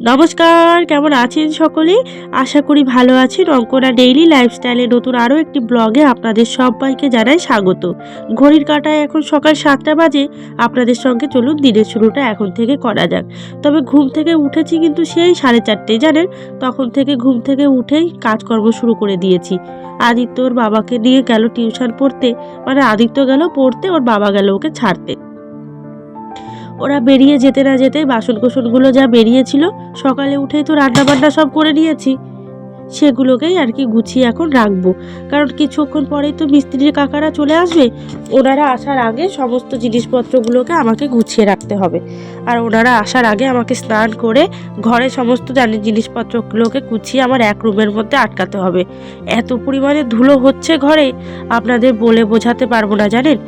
নমস্কার, কেমন আছেন সকলে আশা করি ভালো আছেন। অঙ্কনা ডেইলি লাইফস্টাইলে নতুন আরও একটি ব্লগে আপনাদের সবাইকে জানাই স্বাগত। ঘড়ির কাঁটায় এখন সকাল সাতটা বাজে। আপনাদের সঙ্গে চলুন, দিনের শুরুটা এখন থেকে করা যাক। তবে ঘুম থেকে উঠেছি কিন্তু সেই সাড়ে চারটেই জানেন? তখন থেকে ঘুম থেকে উঠেই কাজকর্ম শুরু করে দিয়েছি। আদিত্য ওর বাবাকে নিয়ে গেল টিউশন পড়তে। মানে আদিত্য গেল পড়তে, ওর বাবা গেল ওকে ছাড়তে। ওরা বেরিয়ে যেতে না যেতে বাসন কোসনগুলো যা বেরিয়েছিল, সকালে উঠেই তো রান্না বান্না সব করে নিয়েছি। সেগুলোকেই আর কি গুছিয়ে এখন রাখব। কারণ কিছুক্ষণ পরেই তো মিস্ত্রির কাকারা চলে আসবে, ওনারা আসার আগে সমস্ত জিনিসপত্রগুলোকে আমাকে গুছিয়ে রাখতে হবে। আর ওনারা আসার আগে আমাকে স্নান করে ঘরে সমস্ত জানি জিনিসপত্রগুলোকে গুছিয়ে আমার এক রুমের মধ্যে আটকাতে হবে। এত পরিমাণে ধুলো হচ্ছে ঘরে, আপনাদের বলে বোঝাতে পারব না, জানেন?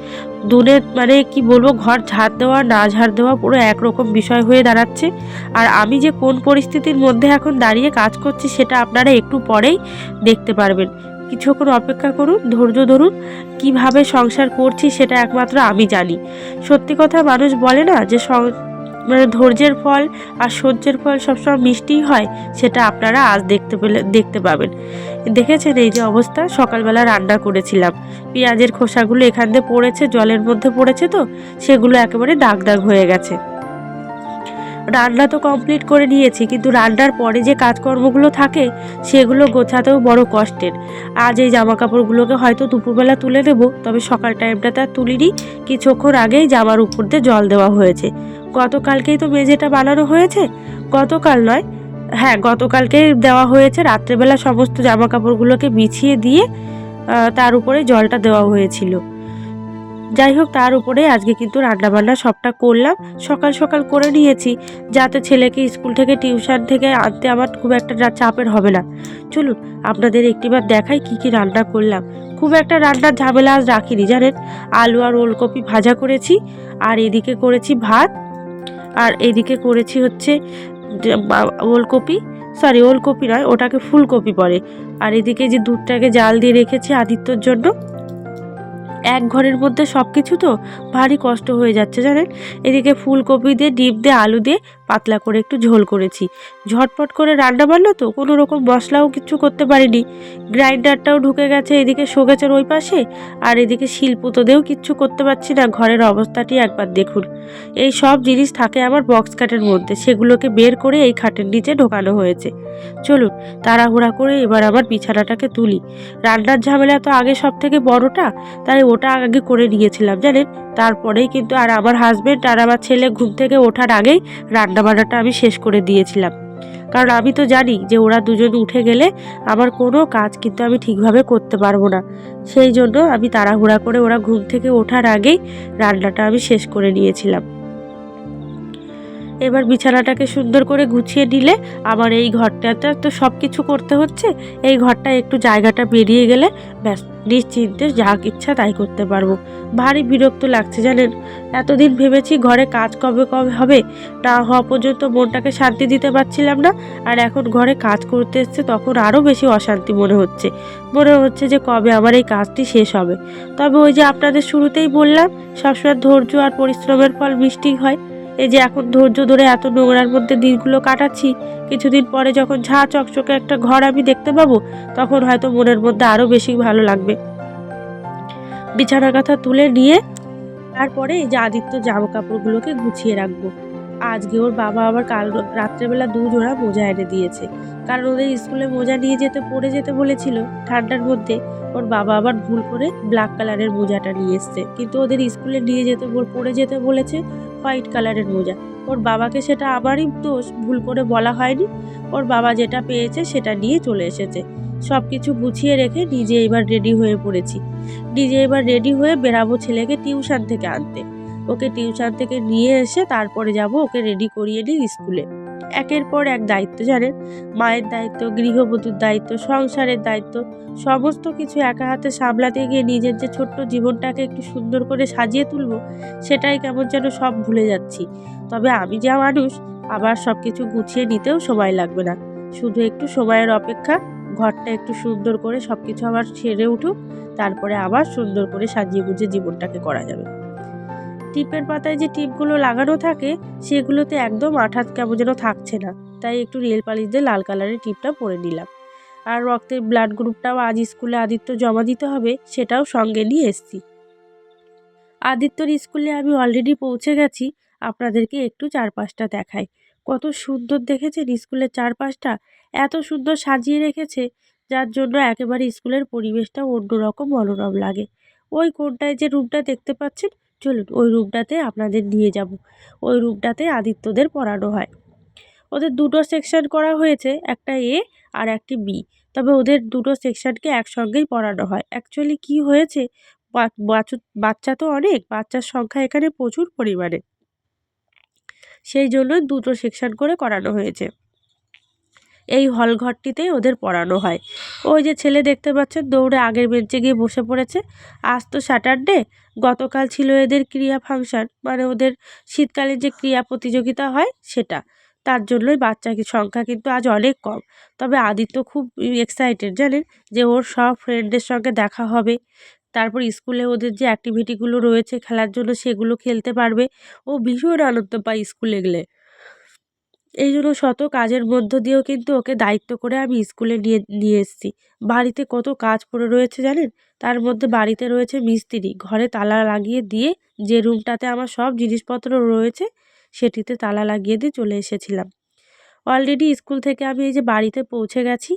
দুনে মানে কি বলব, ঘর ঝাড় দেওয়া, না ঝাড় দেওয়া পুরো একরকম বিষয় হয়ে দাঁড়াচ্ছে। আর আমি যে কোন পরিস্থিতির মধ্যে এখন দাঁড়িয়ে কাজ করছি সেটা আপনারা একটু পরেই দেখতে পারবেন। কিছুক্ষণ অপেক্ষা করুন, ধৈর্য ধরুন, কীভাবে সংসার করছি সেটা একমাত্র আমি জানি। সত্যি কথা মানুষ বলে না যে ধৈর্যের ফল আর সহ্যের ফল সবসময় মিষ্টিই হয়, সেটা আপনারা আজ দেখতে পেলে, দেখতে পাবেন। দেখেছেন এই যে অবস্থা? সকালবেলা রান্না করেছিলাম। পেঁয়াজের খোসাগুলো এখান দিয়ে পড়েছে, জলের মধ্যে পড়েছে তো, সেগুলো একেবারে দাগ দাগ হয়ে গেছে। রান্না তো কমপ্লিট করে নিয়েছি, কিন্তু রান্নার পরে যে কাজকর্মগুলো থাকে, সেগুলো গোছাতেও বড় কষ্টের। আজ এই জামা কাপড়গুলোকে হয়তো দুপুরবেলা তুলে দেব তবে সকাল টাইমটাতে আর তুলিনি। কিছুক্ষণ আগেই জামার উপর দিয়ে জল দেওয়া হয়েছে। গতকালকেই তো মেঝেটা বানানো হয়েছে? গতকাল নয়। হ্যাঁ গতকালকেই দেওয়া হয়েছে। রাত্রেবেলা সমস্ত জামা কাপড়গুলোকে বিছিয়ে দিয়ে তার উপরে জলটা দেওয়া হয়েছিল। যাই হোক, তার উপরে আজকে কিন্তু রান্নাবান্না সবটা করলাম। সকাল সকাল করে নিয়েছি, যাতে ছেলেকে স্কুল থেকে টিউশন থেকে আনতে আমার খুব একটা চাপের হবে না। চলুন, আপনাদের একটিবার দেখাই কি কি রান্না করলাম। খুব একটা রান্নার ঝামেলা আজ রাখিনি, জানেন? আলু আর ওলকপি ভাজা করেছি, আর এদিকে করেছি ভাত, আর এদিকে করেছি হচ্ছে ওলকপি। সরি, ওলকপি নয়, ওটাকে ফুলকপি বলে। আর এদিকে যে দুধটাকে জাল দিয়ে রেখেছি আদিত্যর জন্য এক ঘরের মধ্যে সব কিছু তো ভারী কষ্ট হয়ে যাচ্ছে জানেন? এদিকে ফুলকপি দিয়ে, ডিপ দিয়ে, আলু দিয়ে পাতলা করে একটু ঝোল করেছি। ঝটপট করে রান্না বান্না তো, কোনো রকম মশলাও কিছু করতে পারিনি। গ্রাইন্ডারটাও ঢুকে গেছে এদিকে শোকেছের ওই পাশে, আর এদিকে শিলপুতোতেও কিচ্ছু করতে পারছি না, ঘরের অবস্থাটি একবার দেখুন। এই সব জিনিস থাকে আমার বক্স খাটের মধ্যে, সেগুলোকে বের করে এই খাটের নিচে ঢোকানো হয়েছে। চলুন, তাড়াহুড়া করে এবার আবার বিছানাটাকে তুলি। রান্নার ঝামেলা তো আগে সব থেকে বড়টা, তাই ওটা আগে করে নিয়েছিলাম, জানেন? তারপরেই কিন্তু আর আমার হাজব্যান্ড আর আমার ছেলে ঘুম থেকে ওঠার আগেই রান্নাবান্নাটা আমি শেষ করে দিয়েছিলাম। কারণ আমি তো জানি যে ওরা দুজন উঠে গেলে আমার কোনো কাজ কিন্তু আমি ঠিকভাবে করতে পারব না। সেই জন্য আমি তাড়াহুড়া করে ওরা ঘুম থেকে ওঠার আগেই রান্নাটা আমি শেষ করে নিয়েছিলাম। এবার বিছানাটাকে সুন্দর করে গুছিয়ে নিলে আমার এই ঘরটাতে তো সব কিছু করতে হচ্ছে, এই ঘরটা একটু জায়গাটা বেরিয়ে গেলে ব্যাস, নিশ্চিন্তে যা ইচ্ছা তাই করতে পারব। ভারী বিরক্ত লাগছে জানেন? এতদিন ভেবেছি ঘরে কাজ কবে কবে হবে, না হওয়া পর্যন্ত মনটাকে শান্তি দিতে পারছিলাম না, আর এখন ঘরে কাজ করতে এসছে তখন আরও বেশি অশান্তি মনে হচ্ছে। মনে হচ্ছে যে কবে আমার এই কাজটি শেষ হবে। তবে ওই যে আপনাদের শুরুতেই বললাম, সবসময় ধৈর্য আর পরিশ্রমের ফল মিষ্টি হয়। এই যে এখন ধৈর্য ধরে এত নোংরার মধ্যে দিনগুলো কাটাচ্ছি, কিছুদিন পরে যখন ঝা চকচকে একটা ঘর আমি দেখতে পাবো, তখন হয়তো মনের মধ্যে আরও বেশি ভালো লাগবে। বিছানার কথা তুলে নিয়ে তারপরে এই যে আদিত্য জামা কাপড়গুলোকে গুছিয়ে রাখব। আজকে ওর বাবা আবার কাল রাত্রেবেলা দু জোড়া মোজা এনে দিয়েছে। কারণ ওদের স্কুলে মোজা নিয়ে যেতে, পড়ে যেতে বলেছিল ঠান্ডার মধ্যে, ওর বাবা আবার ভুল করে ব্ল্যাক কালারের মোজাটা নিয়ে এসছে। কিন্তু ওদের স্কুলে নিয়ে যেতে পড়ে যেতে বলেছে হোয়াইট কালারের মোজা। ওর বাবাকে সেটা আবারই দোষ ভুল করে বলা হয়নি। ওর বাবা যেটা পেয়েছে সেটা নিয়ে চলে এসেছে। সব কিছু গুছিয়ে রেখে নিজে এবার রেডি হয়ে পড়েছি। নিজে এবার রেডি হয়ে বেরাবো ছেলেকে টিউশন থেকে আনতে। ওকে টিউশন থেকে নিয়ে এসে তারপরে যাব ওকে রেডি করিয়ে নিই স্কুলে। একের পর এক দায়িত্ব জানেন। মায়ের দায়িত্ব, গৃহবধূর দায়িত্ব, সংসারের দায়িত্ব, সমস্ত কিছু একা হাতে সামলাতে গিয়ে নিজের যে ছোট্ট জীবনটাকে একটু সুন্দর করে সাজিয়ে তুলবো, সেটাই কেমন যেন সব ভুলে যাচ্ছি। তবে আমি যা মানুষ, আবার সব কিছু গুছিয়ে নিতেও সময় লাগবে না। শুধু একটু সময়ের অপেক্ষা, ঘরটা একটু সুন্দর করে সব কিছু আবার সেরে উঠুক, তারপরে আবার সুন্দর করে সাজিয়ে গুছিয়ে জীবনটাকে করা যাবে। টিপের পাতায় যে টিপগুলো লাগানো থাকে, সেগুলোতে একদম আঠাত কেমন যেন থাকছে না। তাই একটু রেল পালিশ দিয়ে লাল কালারের টিপটা পরে নিলাম। আর রক্তের ব্লাড গ্রুপটাও আজ স্কুলে আদিত্য জমা দিতে হবে, সেটাও সঙ্গে নিয়ে এসছি। আদিত্যর স্কুলে আমি অলরেডি পৌঁছে গেছি, আপনাদেরকে একটু চারপাশটা দেখাই। কত সুন্দর দেখেছেন স্কুলের চারপাশটা? এত সুন্দর সাজিয়ে রেখেছে, যার জন্য একেবারে স্কুলের পরিবেশটা অন্যরকম মনোরম লাগে। ওই কোনটায় যে রুমটা দেখতে পাচ্ছেন চলুন, ওই রুমটাতে আপনাদের নিয়ে যাব। ওই রুমটাতে আদিত্যদের পড়ানো হয়। ওদের দুটো সেকশন করা হয়েছে, একটা এ আর একটি বি তবে ওদের দুটো সেকশনকে একসঙ্গেই পড়ানো হয়। অ্যাকচুয়ালি কি হয়েছে? বাচ্চা তো অনেক, বাচ্চার সংখ্যা এখানে প্রচুর পরিমাণে। সেই জন্য দুটো সেকশন করে করানো হয়েছে। এই হল ঘরটিতেই ওদের পড়ানো হয়। ওই যে ছেলে দেখতে পাচ্ছেন, দৌড়ে আগের বেঞ্চে গিয়ে বসে পড়েছে। আজ তো স্যাটারডে গতকাল ছিল এদের ক্রিয়া ফাংশন মানে ওদের শীতকালীন যে ক্রিয়া প্রতিযোগিতা হয় সেটা। তার জন্যই বাচ্চা সংখ্যা কিন্তু আজ অনেক কম। তবে আদিত্য খুব এক্সাইটেড জানেন? যে ওর সব ফ্রেন্ডদের সঙ্গে দেখা হবে। তারপর স্কুলে ওদের যে অ্যাক্টিভিটিগুলো রয়েছে খেলার জন্য সেগুলো খেলতে পারবে। ও ভীষণ আনন্দ পায় স্কুলে গেলে। এই জন্য শত কাজের মধ্য দিয়েও কিন্তু ওকে দায়িত্ব করে আমি স্কুলে নিয়ে নিয়ে এসেছি। বাড়িতে কত কাজ পড়ে রয়েছে জানেন? তার মধ্যে বাড়িতে রয়েছে মিস্ত্রি। ঘরে তালা লাগিয়ে দিয়ে যে রুমটাতে আমার সব জিনিসপত্র রয়েছে, সেটিতে তালা লাগিয়ে দিয়ে চলে এসেছিলাম। অলরেডি স্কুল থেকে আমি এই যে বাড়িতে পৌঁছে গেছি,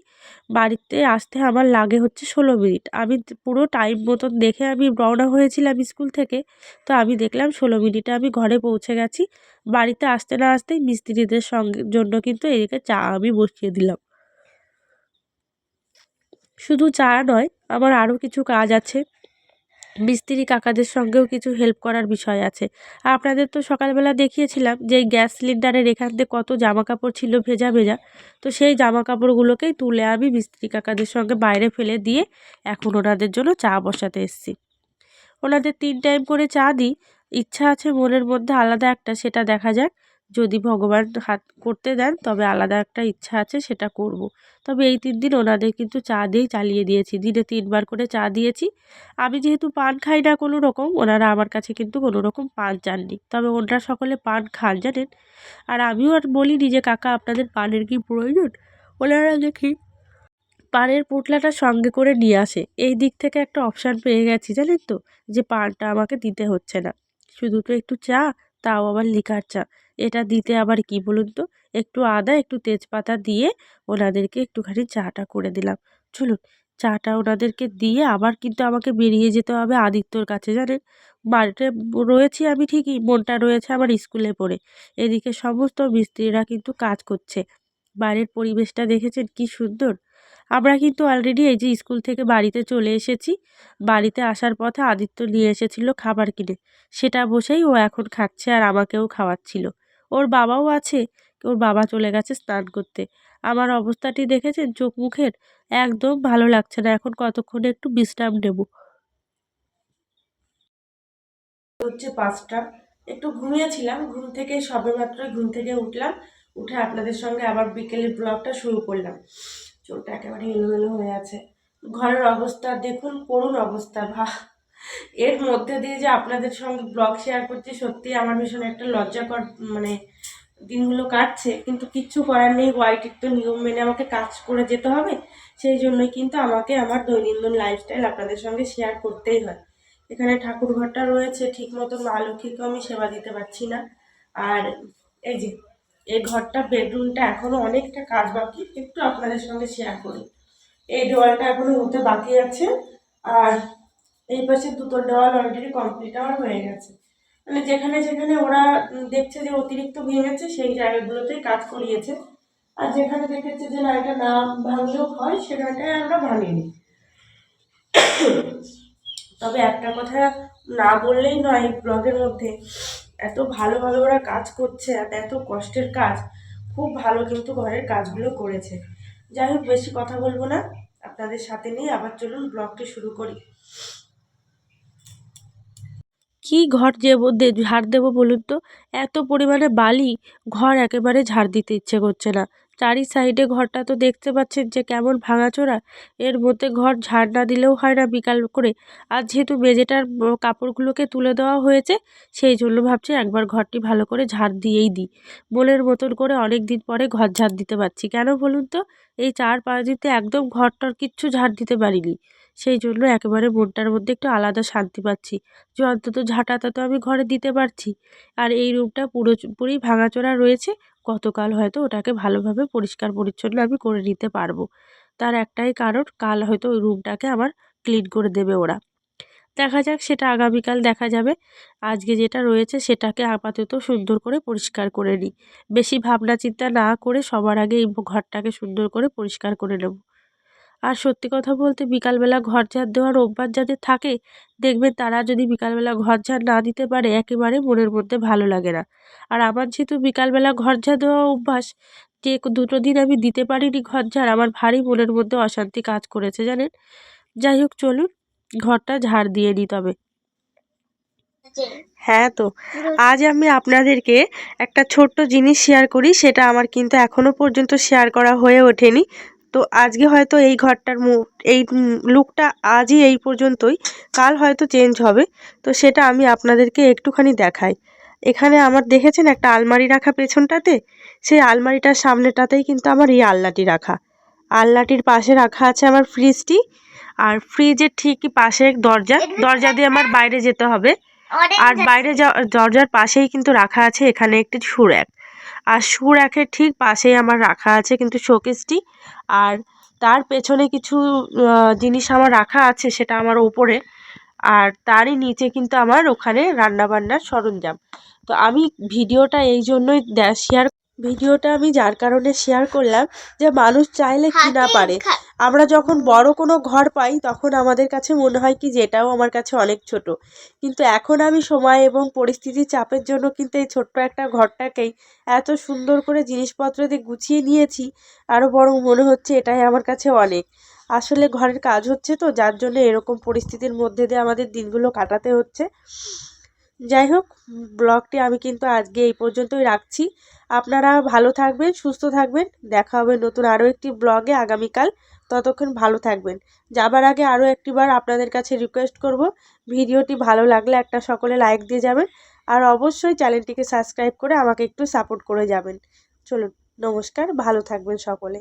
বাড়িতে আসতে আমার লাগে হচ্ছে ষোলো মিনিট। আমি পুরো টাইম মতন দেখে আমি রওনা হয়েছিলাম স্কুল থেকে, তো আমি দেখলাম ষোলো মিনিটে আমি ঘরে পৌঁছে গেছি। বাড়িতে আসতে না আসতেই মিস্ত্রিদের সঙ্গে জন্য কিন্তু এদিকে চা আমি বসিয়ে দিলাম। শুধু চা নয়, আমার আরও কিছু কাজ আছে। মিস্ত্রি কাকাদের সঙ্গেও কিছু হেল্প করার বিষয় আছে। আপনাদের তো সকালবেলা দেখিয়েছিলাম যে গ্যাস সিলিন্ডারের এখান থেকে কত জামা কাপড় ছিল ভেজা ভেজা। তো সেই জামা কাপড়গুলোকেই তুলে আমি মিস্ত্রি কাকাদের সঙ্গে বাইরে ফেলে দিয়ে এখন ওনাদের জন্য চা বসাতে এসেছি। ওনাদের তিন টাইম করে চা দিই। ইচ্ছা আছে মনের মধ্যে আলাদা একটা, সেটা দেখা যাক। যদি ভগবান হাত করতে দেন, তবে আলাদা একটা ইচ্ছা আছে, সেটা করব। তবে এই তিন দিন ওনাদের কিন্তু চা দিয়েই চালিয়ে দিয়েছি। দিনে তিনবার করে চা দিয়েছি। আমি যেহেতু পান খাই না কোনো রকম, ওনারা আমার কাছে কিন্তু কোনো রকম পান চাননি। তবে ওনারা সকলে পান খান, জানেন? আর আমিও আর বলিনি যে, কাকা, আপনাদের পানের কি প্রয়োজন? ওনারা দেখি পানের পোটলাটা সঙ্গে করে নিয়ে আসে। এই দিক থেকে একটা অপশান পেয়ে গেছি, জানেন তো? যে, পানটা আমাকে দিতে হচ্ছে না। শুধু তো একটু চা, তাও আবার লিকার চা। এটা দিতে আবার কি বলুন তো? একটু আদা, একটু তেজপাতা দিয়ে ওনাদেরকে একটুখানি চাটা করে দিলাম। চলুন, চাটা ওনাদেরকে দিয়ে আবার কিন্তু আমাকে বেরিয়ে যেতে হবে আদিত্যর কাছে, জানেন? বাড়িতে রয়েছি আমি ঠিকই, মনটা রয়েছে আমার স্কুলে পড়ে। এদিকে সমস্ত মিস্ত্রিরা কিন্তু কাজ করছে। বাইরের পরিবেশটা দেখেছেন কি সুন্দর? আমরা কিন্তু অলরেডি এই যে স্কুল থেকে বাড়িতে চলে এসেছি। বাড়িতে আসার পথে আদিত্য নিয়ে এসেছিল খাবার কিনে। সেটা বসেই ও এখন খাচ্ছে আর আমাকেও খাওয়াচ্ছিল। ওর বাবাও আছে। ওর বাবা চলে গেছে স্নান করতে। আমার অবস্থাটি দেখেছেন চোখ মুখের? একদম ভালো লাগছে না। এখন কতক্ষণে একটু বিশ্রাম নেব? হচ্ছে পাঁচটা। একটু ঘুমিয়েছিলাম। ঘুম থেকে সবে মাত্র ঘুম থেকে উঠলাম। উঠে আপনাদের সঙ্গে আবার বিকেলের ব্লগটা শুরু করলাম। চোখটা একেবারে এলোমেলো হয়ে আছে। ঘরের অবস্থা দেখুন, করুণ অবস্থা ভা এর মধ্যে দিয়ে যে আপনাদের সঙ্গে ব্লগ শেয়ার করছি সত্যি আমার ভীষণ একটা লজ্জাকর মানে দিনগুলো কাটছে। কিন্তু কিচ্ছু করার নেই ওয়াইটির তো নিয়ম মেনে আমাকে কাজ করে যেতে হবে। সেই জন্যই কিন্তু আমাকে আমার দৈনন্দিন লাইফস্টাইল আপনাদের সঙ্গে শেয়ার করতেই হয়। এখানে ঠাকুর ঘরটা রয়েছে ঠিক মতো মা লক্ষ্মীকেও আমি সেবা দিতে পারছি না। আর এই যে, এই ঘরটা বেডরুমটা এখনও অনেকটা কাজ বাকি, একটু আপনাদের সঙ্গে শেয়ার করি। এই দেওয়ালটা এখনও হতে বাকি আছে। আর এই পাশে দুটো দেওয়াল অলরেডি কমপ্লিট আমার হয়ে গেছে। মানে যেখানে যেখানে ওরা দেখছে যে অতিরিক্ত ভেঙেছে সেই জায়গাগুলোতেই কাজ করিয়েছে। আর যেখানে দেখেছে যে না, এটা না ভাঙলেও হয়, সেখানটায় আমরা ভাঙিনি তবে একটা কথা না বললেই নয় ব্লগের মধ্যে এত ভালোভাবে ওরা কাজ করছে আর এত কষ্টের কাজ, খুব ভালো কিন্তু ঘরের কাজগুলো করেছে। যাই হোক, বেশি কথা বলব না। আপনাদের সাথে নিয়ে আবার চলুন ব্লগটি শুরু করি। কি ঘর যে ঝাড় দেবো বলুন তো? এত পরিমাণে বালি, ঘর একেবারে ঝাড় দিতে ইচ্ছে করছে না। চারি সাইডে ঘরটা তো দেখতে পাচ্ছেন যে কেমন ভাঙাচোরা। এর মধ্যে ঘর ঝাড় না দিলেও হয় না বিকাল করে। আর যেহেতু মেঝেটার কাপড়গুলোকে তুলে দেওয়া হয়েছে, সেই জন্য ভাবছি একবার ঘরটি ভালো করে ঝাড় দিয়েই দিই। মনের মতন করে অনেক দিন পরে ঘর ঝাড় দিতে পারছি। কেন বলুন তো? এই চার পাঁচ দিতে একদম ঘরটার কিচ্ছু ঝাড় দিতে পারিনি। সেই জন্য একেবারে মনটার মধ্যে একটু আলাদা শান্তি পাচ্ছি। যে অন্তত ঝাঁটাটা তো আমি ঘরে দিতে পারছি। আর এই রুমটা পুরোপুরি ভাঙাচোরা রয়েছে। গতকাল হয়তো ওটাকে ভালোভাবে পরিষ্কার পরিচ্ছন্ন আমি করে নিতে পারব। তার একটাই কারণ, কাল হয়তো ওই রুমটাকে আমার ক্লিন করে দেবে ওরা। দেখা যাক, সেটা আগামীকাল দেখা যাবে। আজকে যেটা রয়েছে সেটাকে আপাতত সুন্দর করে পরিষ্কার করে নিই। বেশি ভাবনা চিন্তা না করে সবার আগে এই ঘরটাকে সুন্দর করে পরিষ্কার করে নেব। আর সত্যি কথা বলতে বিকালবেলা ঘর ঝাড় দেওয়ার অভ্যাস যাদের থাকে, দেখবেন তারা যদি বিকালবেলা ঘর ঝাড় না দিতে পারে, একেবারে মনের মধ্যে ভালো লাগে না। আর আমার যেহেতু বিকালবেলা ঘর ঝাড় দেওয়া অভ্যাস, যে দুটো দিন আমি দিতে পারিনি ঘর ঝাড়, আমার ভারী মনের মধ্যে অশান্তি কাজ করেছে জানেন? যাই হোক চলুন, ঘরটা ঝাড় দিয়ে নিই তবে। হ্যাঁ তো, আজ আমি আপনাদেরকে একটা ছোট্ট জিনিস শেয়ার করি, সেটা আমার কিন্তু এখনও পর্যন্ত শেয়ার করা হয়ে ওঠেনি। তো আজকে হয়তো এই ঘরটার মু- এই লুকটা আজই এই পর্যন্তই। কাল হয়তো চেঞ্জ হবে। তো সেটা আমি আপনাদেরকে একটুখানি দেখাই। এখানে আমার দেখেছেন একটা আলমারি রাখা পেছনটাতে? সেই আলমারিটার সামনেটাতেই কিন্তু আমার এই আলনাটি রাখা। আলনাটির পাশে রাখা আছে আমার ফ্রিজটি আর ফ্রিজের ঠিকই পাশে দরজা। দরজা দিয়ে আমার বাইরে যেতে হবে। আর বাইরে দরজার পাশেই কিন্তু রাখা আছে এখানে একটি সুরাক। আর শু র্যাকের ঠিক পাশেই আমার রাখা আছে কিন্তু শোকেসটি আর তার পেছনে কিছু জিনিস আমার রাখা আছে সেটা আমার ওপরে আর তারই নিচে কিন্তু আমার ওখানে রান্নাবান্নার সরঞ্জাম। তো আমি ভিডিওটা এই জন্যই শেয়ার ভিডিওটা আমি যার কারণে শেয়ার করলাম যে মানুষ চাইলে কি না পারে। আমরা যখন বড় কোনো ঘর পাই, তখন আমাদের কাছে মনে হয় কি যে এটাও আমার কাছে অনেক ছোট। কিন্তু এখন আমি সময় এবং পরিস্থিতির চাপের জন্য কিন্তু এই ছোট্ট একটা ঘরটাকেই এত সুন্দর করে জিনিসপত্র দিয়ে গুছিয়ে নিয়েছি আরও বরং মনে হচ্ছে এটাই আমার কাছে অনেক। আসলে ঘরের কাজ হচ্ছে তো, যার জন্য এরকম পরিস্থিতির মধ্যে দিয়ে আমাদের দিনগুলো কাটাতে হচ্ছে। যাই হোক, ব্লগটি আমি কিন্তু আজকে এই পর্যন্তই রাখছি। আপনারা ভালো থাকবেন, সুস্থ থাকবেন। দেখা হবে নতুন আরও একটি ব্লগে আগামীকাল। ততক্ষণ ভালো থাকবেন। যাবার আগে আরও একটিবার আপনাদের কাছে রিকোয়েস্ট করব, ভিডিওটি ভালো লাগলে একটা সকলে লাইক দিয়ে যাবেন, আর অবশ্যই চ্যানেলটিকে সাবস্ক্রাইব করে আমাকে একটু সাপোর্ট করে যাবেন। চলুন, নমস্কার, ভালো থাকবেন সকলে।